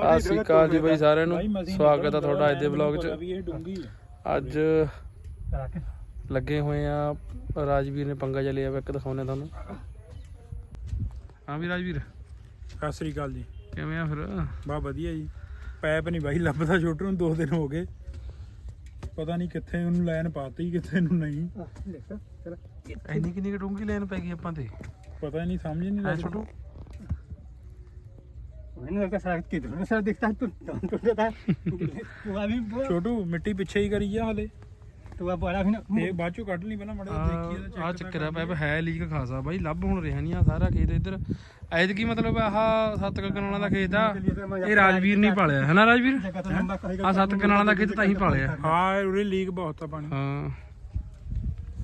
ਸਤਿ ਸ਼੍ਰੀ ਅਕਾਲ ਜੀ ਬਾਈ ਸਾਰਿਆਂ ਨੂੰ। ਸਵਾਗਤ ਹੈ ਤੁਹਾਡਾ ਅੱਜ ਦੇ ਵਲੌਗ 'ਚ। ਆ। ਅੱਜ ਲੱਗੇ ਹੋਏ ਆ ਰਾਜਵੀਰ ਨੇ ਪੰਗਾ ਜਿਹਾ ਲਿਆ ਵਾ ਇੱਕ ਦਿਖਾਉਣੇ ਤੁਹਾਨੂੰ। ਹਾਂ ਵੀ ਰਾਜਵੀਰ। ਸਤਿ ਸ੍ਰੀ ਅਕਾਲ ਜੀ। ਕਿਵੇਂ ਆ ਫਿਰ? ਬਾ ਵਧੀਆ ਜੀ। ਪੈਪ ਨਹੀਂ ਬਾਈ ਲੱਭਦਾ ਛੋਟੂ ਨੂੰ ਦੋ ਦਿਨ ਹੋ ਗਏ। ਪਤਾ ਨਹੀਂ ਕਿੱਥੇ ਉਹਨੂੰ ਲਾਈਨ ਪਾਤੀ ਕਿੱਥੇ ਨੂੰ ਨਹੀਂ। ਇੰਨੀ ਕਿੰਨੀ ਕੁ ਡੂੰਗੀ ਲੈਣ ਪੈ ਗਈ ਆਪਾਂ ਤੇ। ਪਤਾ ਨਹੀਂ ਸਮਝ ਨਹੀਂ ਲੱਗਦੀ ਛੋਟੂ? मैंने लगा सड़क किधर में सर दिखता है तो तो देता है वो अभी वो ਛੋਟੂ ਮਿੱਟੀ ਪਿੱਛੇ ही करी ਜਾ ਹਲੇ तो वो बड़ा भी ना ਇਹ ਬਾਅਦ ਚੋਂ ਕੱਢ ਲਈ ਪਹਿਲਾਂ ਮੜਾ ਦੇਖੀਏ ਆ ਚੱਕਰ ਆ ਪੈਪ ਹੈ ਲੀਕ ਖਾਸਾ ਬਾਈ ਲੱਭ ਹੁਣ ਰਿਹਾ ਨਹੀਂ ਆ ਸਾਰਾ ਖੇਤ ਇੱਧਰ ਐਤਕੀ ਮਤਲਬ ਆਹ ਸੱਤ ਕੁ ਕਨਾਲਾਂ ਦਾ ਖੇਤ ਆ ਇਹ ਰਾਜਵੀਰ ਨੇ ਹੀ ਪਾਲਿਆ ਹੈ ਨਾ ਰਾਜਵੀਰ जगह तो लंबा करेगा ਆ ਸੱਤ ਕਨਾਲਾਂ ਦਾ ਖੇਤ ਤਾਂ ਹੀ ਪਾਲਿਆ ਹਾਂ ਉਰੇ ਲੀਕ ਬਹੁਤ ਆ ਪਾਣੀ ਹਾਂ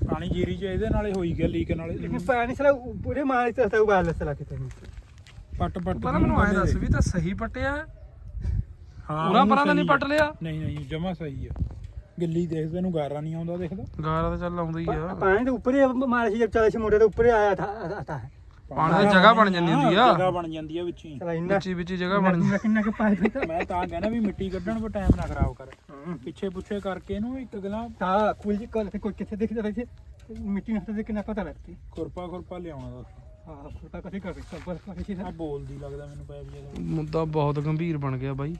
ਪਾਣੀ ਜੀਰੀ ਚ ਇਹਦੇ ਨਾਲੇ ਹੋਈ ਗਿਆ ਲੀਕ ਨਾਲੇ लेकिन पानी साला पूरे मार से था उबाल साला कितने ਪੱਟ ਪੱਟ ਪਹਿਲਾਂ ਮੈਨੂੰ ਐ ਦੱਸ ਵੀ ਤਾਂ ਸਹੀ ਪੱਟਿਆ? ਹਾਂ ਉਰਾ ਪਰਾਂ ਤਾਂ ਨਹੀਂ ਪੱਟ ਲਿਆ? ਨਹੀਂ ਨਹੀਂ ਜਮਾ ਸਹੀ ਆ। ਗਿੱਲੀ ਦੇਖ ਤੈਨੂੰ ਗਾਰਾ ਨਹੀਂ ਆਉਂਦਾ ਦੇਖਦਾ। ਗਾਰਾ ਤਾਂ ਚੱਲ ਆਉਂਦਾ ਆ। ਪਾਣੀ ਦੇ ਉੱਪਰੇ ਮਾਰੇ ਸੀ ਜਦ ਚੱਲੇ ਸੀ ਮੋਟੇ ਦੇ ਉੱਪਰੇ ਆਇਆ ਥਾ ਥਾ ਪਾਣੀ ਦੀ ਜਗ੍ਹਾ ਬਣ ਜਾਂਦੀ ਹੁੰਦੀ ਆ। ਜਗ੍ਹਾ ਬਣ ਜਾਂਦੀ ਆ ਵਿੱਚ। ਹੀ ਵਿੱਚ ਜਗ੍ਹਾ ਬਣ ਜਾਂਦੀ ਕਿੰਨਾ ਕਿ ਪਾਇ ਮੈਂ ਤਾਂ ਕਹਿੰਦਾ ਵੀ ਮਿੱਟੀ ਕੱਢਣ ਕੋ ਟਾਈਮ ਨਾ ਖਰਾਬ ਕਰ। ਪਿੱਛੇ ਪੁੱਛੇ ਕਰਕੇ ਇਹਨੂੰ ਇੱਕ ਗਲਾ ਹਾਂ ਕੁਲ ਜੀ ਕੋਈ ਕਿੱਥੇ ਦੇਖਦਾ ਇੱਥੇ ਮਿੱਟੀ ਨਾਲ ਤੇ ਕਿੰਨਾ ਪਤਾ ਲੱਗਦੀ? ਖੁਰਪਾ ਖੁਰਪਾ ਲਿਆਉਣਾ ਦਾ ਮੁੱਦਾ ਬਹੁਤ ਗੰਭੀਰ ਬਣ ਗਿਆ ਬਾਈ।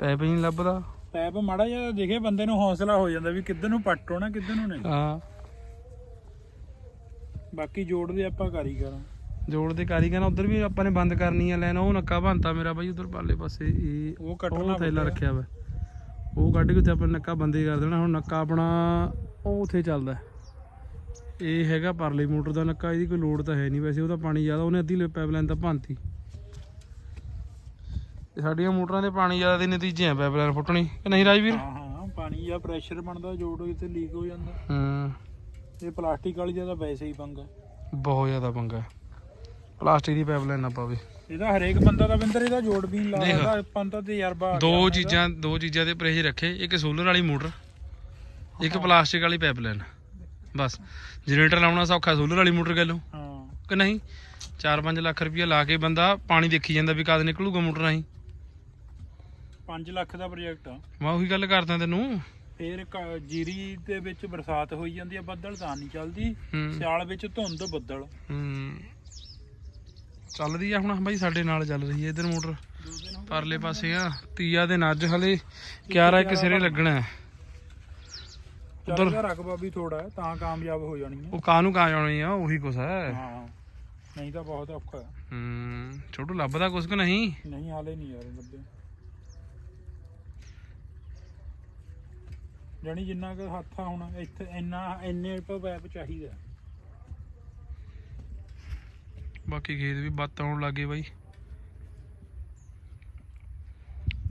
ਪੈਪ ਨਹੀਂ ਲੱਭਦਾ। ਪੈਪ ਮਾੜਾ ਜਿਹਾ ਦੇਖੇ ਬੰਦੇ ਨੂੰ ਹੌਸਲਾ ਹੋ ਜਾਂਦਾ ਵੀ ਕਿੱਧਰ ਨੂੰ ਪੱਟੋ ਨਾ ਕਿੱਧਰ ਨੂੰ ਨਹੀਂ। ਹਾਂ। ਬਾਕੀ ਜੋੜਦੇ ਆਪਾਂ ਕਾਰੀ ਕਰਾਂ ਜੋੜ ਦੇ ਕਾਰੀਗਰ ਨਾ ਉਧਰ ਵੀ ਆਪਾਂ ਨੇ ਬੰਦ ਕਰਨੀ ਆ ਲੈਣਾ ਉਹ ਨੱਕਾ ਬੰਨਤਾ ਮੇਰਾ ਬਾਈ ਉਧਰ ਪਾਲੇ ਪਾਸੇ ਇਹ ਉਹ ਕੱਟਣਾ ਥੈਲਾ ਰੱਖਿਆ ਵਾ। ਉਹ ਕੱਢ ਕੇ ਉੱਥੇ ਆਪਾਂ ਨੱਕਾ ਬੰਦੇ ਕਰ ਦੇਣਾ ਹੁਣ ਨੱਕਾ ਆਪਣਾ ਉਹ ਉੱਥੇ ਚੱਲਦਾ। ਇਹ ਹੈਗਾ ਪਰਲੇ ਮੋਟਰ ਦਾ ਨੱਕਾ ਇਹਦੀ ਕੋਈ ਲੋਡ ਤਾਂ ਹੈ ਨਹੀਂ ਵੈਸੇ ਉਹਦਾ ਪਾਣੀ ਜ਼ਿਆਦਾ ਉਹਨੇ ਅੱਧੀ ਪਾਈਪਲਾਈਨ ਤਾਂ ਭੰਨਤੀ। ਤੇ ਸਾਡੀਆਂ ਮੋਟਰਾਂ ਦੇ ਪਾਣੀ ਜ਼ਿਆਦਾ ਦੇ ਨਤੀਜੇ ਆ ਪਾਈਪਲਾਈਨ ਫੁੱਟਣੀ ਕਿ ਨਹੀਂ ਰਾਜਵੀਰ? ਹਾਂ ਹਾਂ ਪਾਣੀ ਜਾਂ ਪ੍ਰੈਸ਼ਰ ਬਣਦਾ ਜੋੜ ਇੱਥੇ ਲੀਕ ਹੋ ਜਾਂਦਾ। ਹਾਂ। ਇਹ ਪਲਾਸਟਿਕ ਵਾਲੀ ਜ਼ਿਆਦਾ ਵੈਸੇ ਹੀ ਪੰਗਾ। ਬਹੁਤ ਜ਼ਿਆਦਾ ਪੰਗਾ ਪਲਾਸਟਿਕ ਦੀ ਪਾਈਪਲਾਈਨ ਨਾ ਪਾਵੇ। ਇਹਦਾ ਹਰੇਕ ਬੰਦਾ ਦਾ ਬਿੰਦਰ ਇਹਦਾ ਜੋੜ ਵੀ ਨੀ ਦੇਖ। ਲਾਉਂਦਾ ਆਪਾਂ ਨੂੰ ਤਾਂ ਤਜਰਬਾ ਦੋ। ਚੀਜ਼ਾਂ ਦੋ ਚੀਜ਼ਾਂ ਦੇ ਪਰਹੇਜ ਰੱਖੇ ਇੱਕ ਸੋਲਰ ਵਾਲੀ ਮੋਟਰ ਇੱਕ ਪਲਾਸਟਿਕ ਵਾਲੀ ਪਾਈਪਲਾਈਨ ਬਸ। ਜਨਰੇਟਰ ਲਾਉਣਾ ਸੌਖਾ ਸੋਲਰ ਵਾਲੀ ਮੋਟਰ ਗੱਲੋਂ ਹਾਂ। ਕਿ ਨਹੀਂ? 4-5 ਲੱਖ ਰੁਪਇਆ ਲਾ ਕੇ ਬੰਦਾ ਪਾਣੀ ਦੇਖੀ ਜਾਂਦਾ ਵੀ ਕਦ ਨਿਕਲੂਗਾ ਮੋਟਰ ਰਾਹੀਂ। 5 ਲੱਖ ਦਾ ਪ੍ਰੋਜੈਕਟ ਆ। ਮੈਂ ਉਹੀ ਗੱਲ ਕਰਦਾ ਤੈਨੂੰ। ਫੇਰ ਕ- ਜੀਰੀ ਦੇ ਵਿੱਚ ਬਰਸਾਤ ਹੋਈ ਜਾਂਦੀ ਆ ਬੱਦਲ ਤਾਂ ਨਹੀਂ ਚੱਲਦੀ। ਹੂੰ। ਸਿਆਲ ਵਿੱਚ ਧੁੰਦ ਬੱਦਲ। ਹੂੰ। ਚੱਲਦੀ ਆ ਹੁਣ ਬਾਈ ਸਾਡੇ ਨਾਲ ਚੱਲ ਰਹੀ ਹੈ ਇਧਰ ਮੋਟਰ। ਪਰਲੇ ਪਾਸੇ ਆ ਤੀਆ ਦੇ ਨੱਜ ਹਲੇ। ਕਿਆਰਾ ਇੱਕ ਸਿਰੇ ਲੱਗਣਾ। ਹੈ। ਦਾ ਰਕਬਾ ਵੀ ਥੋੜਾ ਹੈ ਤਾਂ ਕਾਮਯਾਬ ਹੋ ਜਾਣੀ ਹੈ। ਉਹ ਕਾਹਨੂੰ ਕਾ ਜਾਣੀ ਆ? ਉਹੀ ਕੁਛ ਹੈ। ਹਾਂ। ਨਹੀਂ ਤਾਂ ਬਹੁਤ ਔਖਾ ਹੈ। ਹੂੰ ਛੋਟੂ ਲੱਭਦਾ ਕੁਛ ਕਿ ਨਹੀਂ? ਨਹੀਂ ਹਾਲੇ ਨਹੀਂ ਯਾਰ ਲੱਭੇ ਜਾਣੀ ਜਿੰਨਾ ਕੁ ਹੱਥ ਆ ਹੁਣ ਇੱਥੇ ਇੰਨਾ ਇੰਨੇ ਪਾ ਪੈਪ ਚਾਹੀਦਾ ਬਾਕੀ ਖੇਤ ਵੀ ਬੱਤ ਆਉਣ ਲੱਗੇ ਬਾਈ।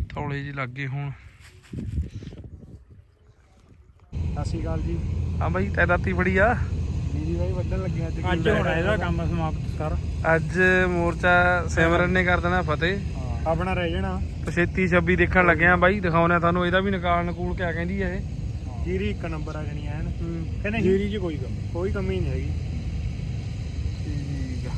ਥੋੜੇ ਜੀ ਲੱਗੇ ਹੁਣ। ਸਤਿ ਸ਼੍ਰੀ ਅਕਾਲ ਜੀ। ਹਾਂ ਬਾਈ ਤੈ ਰਾਤੀ ਬੜੀ ਆ। ਮੇਰੀ ਬਾਈ ਵੱਢਣ ਲੱਗਿਆ ਅੱਜ ਅੱਜ ਹੋਣਾ ਇਹਦਾ ਕੰਮ ਸਮਾਪਤ ਕਰ। ਅੱਜ ਮੋਰਚਾ ਸਿਮਰਨ ਨੇ ਕਰ ਦੇਣਾ ਫਤਿਹ। ਆਪਣਾ ਰਹਿ ਜਾਣਾ। ਪਛੇਤੀ 26 ਦੇਖਣ ਲੱਗਿਆ ਬਾਈ ਦਿਖਾਉਣਾ ਤੁਹਾਨੂੰ ਇਹਦਾ ਵੀ ਨਿਕਾਲ ਨਕੂਲ ਕਿਆ ਕਹਿੰਦੀ ਆ ਇਹ। ਜੀਰੀ ਇੱਕ ਨੰਬਰ ਆ ਜਣੀ ਐਨ। ਕਿ ਨਹੀਂ ਜੀਰੀ 'ਚ ਕੋਈ ਕੰਮ ਕੋਈ ਕਮੀ ਨਹੀਂ ਹੈਗੀ।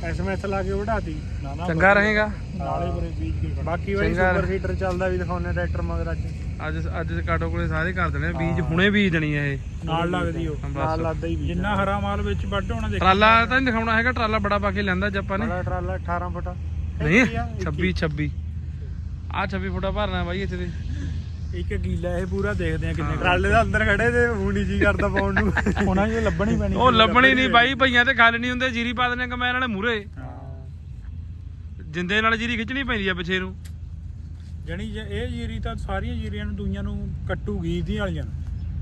ਐਸਐਮਐਸ ਲਾ ਕੇ ਵਢਾਤੀ। ਨਾ ਨਾ ਚੰਗਾ ਰਹੇਗਾ। ਨਾਲੇ ਬਰੇ ਬੀਜ ਕੇ ਕੱਢ। ਬਾਕੀ ਬਾਈ ਚੰਗਾ ਸੁਪਰ ਸੀਡਰ ਚੱਲਦਾ ਵੀ ਦਿਖਾਉਣੇ ਟਰੈਕਟਰ ਮਗਰ ਅੱਜ। ਅੱਜ ਅੱਜ ਕਾਟੋ ਕੋਲੇ ਸਾਰੇ ਕਰ ਦੇਣੇ ਆ, ਬੀਜ ਹੁਣੇ ਬੀਜ ਦੇਣੀ ਆ ਇਹ। ਨਾਲ ਲੱਗਦੀ ਉਹ। ਨਾਲ ਲੱਗਦਾ ਹੀ ਵੀ ਜਿੰਨਾ ਹਰਾ ਮਾਲ ਵਿੱਚ ਵੱਢ ਹੋਣਾ ਦੇਖ। ਟਰਾਲਾ ਤਾਂ ਨਹੀਂ ਦਿਖਾਉਣਾ ਹੈਗਾ ਟਰਾਲਾ ਬੜਾ ਪਾ ਕੇ ਲੈਂਦਾ ਅੱਜ ਆਪਾਂ ਨੇ। ਬੜਾ ਟਰਾਲਾ 18 ਫੁੱਟ। ਨਹੀਂ 26 26 ਆ 26 ਫੁੱਟਾ ਭਰਨਾ ਬਾਈ ਇੱਥੇ ਦੇ ਇੱਕ ਗੀਲਾ ਇਹ ਪੂਰਾ ਦੇਖਦੇ ਆ ਕਿੰਨੇ ਟਰਾਲੇ ਦੇ ਅੰਦਰ ਖੜੇ ਤੇ ਹੂਣੀ ਜੀ ਕਰਦਾ ਪਾਉਣ ਨੂੰ। ਉਹਨਾਂ ਨੂੰ ਲੱਭਣੀ ਪੈਣੀ। ਉਹ ਲੱਭਣੀ ਨਹੀਂ ਬਾਈ ਭਈਆਂ ਤੇ ਗੱਲ ਨਹੀਂ ਹੁੰਦੇ ਜੀਰੀ ਪਾ ਦੇਣੇ ਕਮੈਨ ਵਾਲੇ ਮੂਰੇ ਹਾਂ। ਜਿੰਦੇ ਨਾਲ ਜੀਰੀ ਖਿੱਚਣੀ ਪੈਂਦੀ ਆ ਪਿੱਛੇ ਨੂੰ। ਜਣੀ ਜੇ ਇਹ ਜੀਰੀ ਤਾਂ ਸਾਰੀਆਂ ਜੀਰੀਆਂ ਨੂੰ ਦੂਈਆਂ ਨੂੰ ਕੱਟੂਗੀ ਇਹਦੀ ਵਾਲੀਆਂ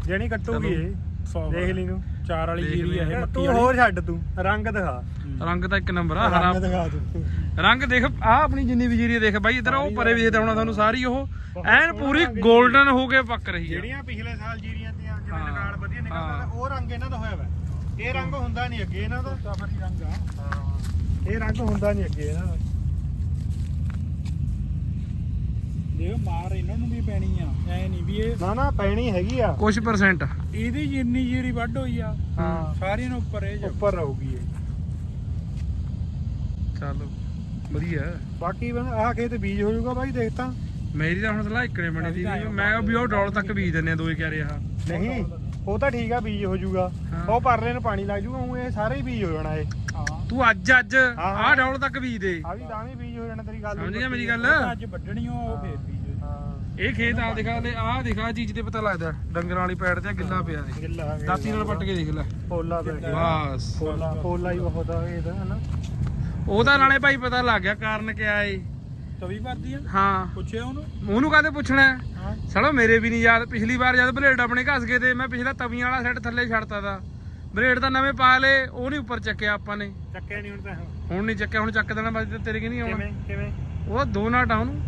ਜਣੀ ਕੱਟੂਗੀ ਇਹ। ਸੌ ਦੇਖ ਲਈ ਨੂੰ ਚਾਰ ਵਾਲੀ ਜੀਰੀ। ਆ ਇਹ ਮੱਕੀ ਤੂੰ ਵਾਲੀ। ਹੋਰ ਛੱਡ ਤੂੰ ਰੰਗ ਦਿਖਾ। ਰੰਗ ਤਾਂ ਇੱਕ ਨੰਬਰ ਆ ਹਰਾ। ਰੰਗ ਦਿਖਾ ਤੂੰ। ਰੰਗ ਦੇਖ ਆ ਆਪਣੀ ਜਿੰਨੀ ਵੀ ਜੀਰੀ ਦੇਖ ਬਾਈ ਇਧਰ ਉਹ ਪਰੇ ਵੀ ਦਿਖਾਉਣਾ ਤੁਹਾਨੂੰ ਸਾਰੀ ਉਹ ਐਨ ਪੂਰੀ 골ਡਨ ਹੋ ਕੇ ਪੱਕ ਰਹੀ ਆ। ਜਿਹੜੀਆਂ ਪਿਛਲੇ ਸਾਲ ਜੀਰੀਆਂ ਤੇ ਜਿਵੇਂ ਹਾਂ। ਨਿਕਾਲ ਵਧੀਆ ਹਾਂ। ਨਿਕਲਦਾ ਉਹ ਰੰਗ ਇਹਨਾਂ ਦਾ ਹੋਇਆ ਵਾ। ਇਹ ਰੰਗ ਹੁੰਦਾ ਨਹੀਂ ਅੱਗੇ ਇਹਨਾਂ ਦਾ। ਸਫਰੀ ਰੰਗ ਆ। ਇਹ ਰੰਗ ਹੁੰਦਾ ਨਹੀਂ ਅੱਗੇ ਇਹਨਾਂ ਦਾ। ਦੇਖ ਮਾਰ ਇਹਨਾਂ ਨੂੰ ਵੀ ਪੈਣੀ ਆ ਐ ਨਹੀਂ ਵੀ ਇਹ ਨਾ ਨਾ ਪੈਣੀ ਹੈਗੀ ਆ। ਕੁਝ ਪਰਸੈਂਟ ਇਹਦੀ ਜਿੰਨੀ ਜੀਰੀ ਵੱਢ ਹੋਈ ਆ ਹਾਂ। ਸਾਰੀਆਂ ਨੂੰ ਉੱਪਰ ਇਹ ਜਾ ਉੱਪਰ ਰਹੂਗੀ ਇਹ। ਚੱਲ ਵਧੀਆ ਬਾਕੀ ਆਹ ਖੇਤ ਬੀਜ ਹੋ ਜਾਊਗਾ ਬਾਈ ਦੇਖ ਤਾਂ। ਮੇਰੀ ਤਾਂ ਹੁਣ ਸਲਾਹ ਇੱਕਣੇ ਬਣੀ ਦੀ ਸੀ। ਮੈਂ ਵੀ ਉਹ ਡੋਲ ਤੱਕ ਬੀਜ। ਦਿੰਨੇ ਆ ਦੋਏ ਕਿਆਰੇ ਆ ਨਹੀਂ ਉਹ ਤਾਂ ਠੀਕ ਆ ਬੀਜ ਹੋ ਜਾਊਗਾ। ਹਾਂ। ਉਹ ਪਰਲੇ ਨੂੰ ਪਾਣੀ ਲੱਗ ਜਾਊਗਾ ਉਹ ਇਹ ਸਾਰੇ ਹੀ ਬੀਜ ਹੋ ਜਾਣਾ ਇਹ। ਤੂੰ ਅੱਜ ਅੱਜ ਆਹ ਡੋਲ ਤੱਕ ਬੀਜ ਦੇ। ਆ ਵੀ ਦਾਣੇ ਬੀਜ ਹੋ ਜਾਣਾ ਤੇਰੀ ਗੱਲ ਸਮਝ ਗਿਆ ਮੇਰੀ ਗੱਲ? ਅੱਜ ਵੱਢਣੀ ਉਹ ਫੇਰ ਹਾਂ ਇਹ ਖੇਤ ਆ ਦਿਖਾ ਲੈ ਆਹ ਦਿਖਾ ਚੀਜ਼ ਤੇ ਪਤਾ ਲੱਗਦਾ ਡੰਗਰਾਂ ਵਾਲੀ ਪੈੜ ਤੇ ਗਿੱਲਾ ਪਿਆ ਦੇ ਗਿੱਲਾ ਗਿਆ। ਦਾਤੀ ਨਾਲ ਪੱਟ ਕੇ ਦੇਖ ਲੈ। ਪੋਲਾ ਪੈ ਗਿਆ ਬਸ। ਪੋਲਾ ਪੋਲਾ ਹੀ ਬਹੁਤ ਆ ਇਹਦਾ ਹਨਾ। ਉਹਦਾ ਨਾਲੇ ਭਾਈ ਪਤਾ ਲੱਗ ਗਿਆ ਕਾਰਨ ਕਿਆ ਏ। ਤਵੀ ਭਰਦੀ ਆ? ਹਾਂ। ਪੁੱਛਿਆ ਉਹਨੂੰ? ਉਹਨੂੰ ਕਾਹਦੇ ਪੁੱਛਣਾ ਹੈ? ਸਾਲੋ ਮੇਰੇ ਵੀ ਨਹੀਂ ਯਾਦ ਪਿਛਲੀ ਵਾਰ ਜਦ ਬਲੇਡ ਆਪਣੇ ਘਸ ਗਏ ਤੇ ਮੈਂ ਪਿਛਲਾ ਤਵੀਆਂ ਵਾਲਾ ਸੈੱਟ ਥੱਲੇ ਛੱਡਤਾ ਤਾ। ਬਲੇਡ ਤਾਂ ਨਵੇਂ ਪਾ ਲਏ ਉਹ ਨਹੀਂ ਉੱਪਰ ਚੱਕਿਆ ਆਪਾਂ ਨੇ। ਚੱਕਿਆ ਨਹੀਂ ਹੁਣ ਤਾਂ। ਹੁਣ ਨਹੀਂ ਚੱਕਿਆ ਹੁਣ ਚੱਕ ਦੇਣਾ ਬਸ ਤੇਰੇ ਕਿ ਨਹੀਂ ਆਉਣਾ। ਕਿਵੇਂ ਕਿਵੇਂ? ਉਹ ਦੋ ਨਾਟ ਉਹਨੂੰ।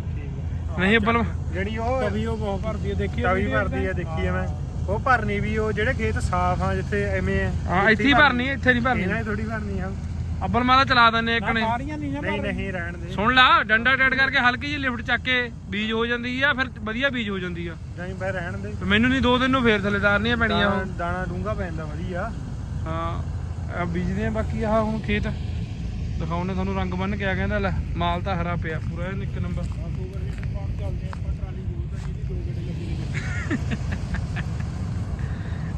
ਨਹੀਂ ਬਲ ਜਿਹੜੀ ਉਹ ਤਵੀ ਉਹ ਬਹੁਤ ਭਰਦੀ ਆ ਦੇਖੀ ਤਵੀ ਭਰਦੀ ਆ ਦੇਖੀ ਆ ਮੈਂ। ਉਹ ਭਰਨੀ ਵੀ ਉਹ ਜਿਹੜੇ ਖੇਤ ਸਾਫ਼ ਆ ਜਿੱਥੇ ਐਵੇਂ ਆ ਹਾਂ ਇੱਥੇ ਹੀ ਭਰਨੀ। ਇੱਥੇ ਨਹੀਂ ਭਰਨੀ। ਇਹਨਾਂ ਥੋੜੀ ਭਰਨੀ ਆ। ਅੱਬਲ ਮਾਦਾ ਚਲਾ ਦਿੰਨੇ ਇੱਕ ਨੇ ਨਹੀਂ ਨਹੀਂ ਰਹਿਣ ਦੇ। ਸੁਣ ਲਾ ਡੰਡਾ ਟੈਡ ਕਰਕੇ ਹਲਕੀ ਜਿਹੀ ਲਿਫਟ ਚੱਕ ਕੇ ਬੀਜ ਹੋ ਜਾਂਦੀ ਆ ਫਿਰ ਵਧੀਆ ਬੀਜ ਹੋ ਜਾਂਦੀ ਆ। ਨਹੀਂ ਬੈ ਰਹਿਣ ਦੇ। ਤੇ ਮੈਨੂੰ ਨਹੀਂ ਦੋ ਦਿਨ ਨੂੰ ਫੇਰ ਥੱਲੇ ਤਾਰਨੀਆਂ ਪੈਣੀਆਂ ਉਹ। ਦਾਣਾ- ਦਾਣਾ ਡੂੰਗਾ ਪੈਂਦਾ ਵਧੀਆ। ਹਾਂ ਆ ਬੀਜਦੇ ਆ ਬਾਕੀ ਆਹ ਹੁਣ ਖੇਤ। ਦਿਖਾਉਣੇ ਤੁਹਾਨੂੰ ਰੰਗ ਬੰਨ ਕੇ ਆ ਕਹਿੰਦਾ ਲੈ ਮਾਲ ਤਾਂ ਹਰਾ ਪਿਆ ਪੂਰਾ ਇੱਕ ਨੰਬਰ।